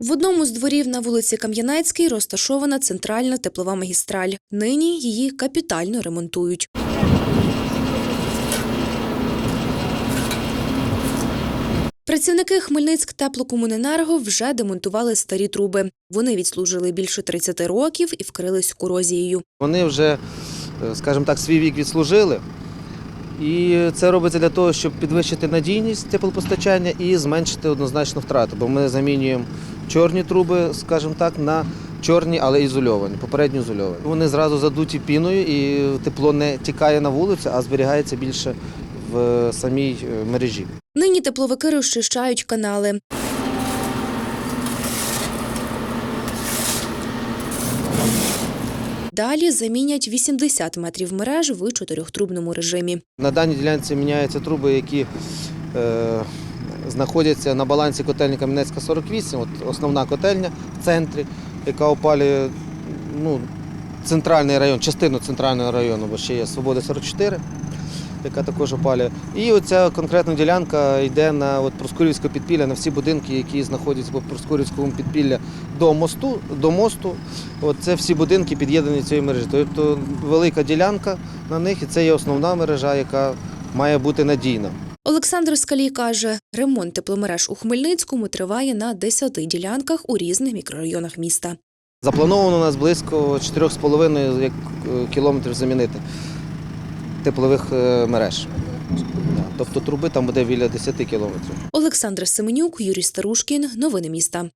В одному з дворів на вулиці Кам'янецькій розташована центральна теплова магістраль. Нині її капітально ремонтують. Працівники Хмельницьк теплокомуненерго вже демонтували старі труби. Вони відслужили більше 30 років і вкрились корозією. Вони вже, е, скажімо так, свій вік відслужили. І це робиться для того, щоб підвищити надійність теплопостачання і зменшити однозначно втрати. Бо ми замінюємо чорні труби, скажімо так, на чорні, але ізольовані, попередньо ізольовані. Вони зразу задуті піною і тепло не тікає на вулицю, а зберігається більше в самій е, мережі. Нині тепловики розчищають канали. Далі замінять 80 метрів мереж в чотирьохтрубному режимі. На даній ділянці міняються труби, які е, знаходяться на балансі котельні Кам'янецька 48, от основна котельня в центрі, яка опалює ну, центральний район, частину центрального району, бо ще є Свобода 44, яка також опалює. І оця конкретна ділянка йде на от, Проскурівське підпілля, на всі будинки, які знаходяться по Проскурівському підпілля до мосту. До мосту. От це всі будинки під'єднані цією мережі. Тобто велика ділянка на них, і це є основна мережа, яка має бути надійна. Олександр Скалій каже, ремонт тепломереж у Хмельницькому триває на 10 ділянках у різних мікрорайонах міста. Заплановано у нас близько 4,5 е, кілометрів замінити теплових е, мереж. Тобто труби там буде біля 10 кілометрів. Олександр Семенюк, Юрій Старушкін. Новини міста.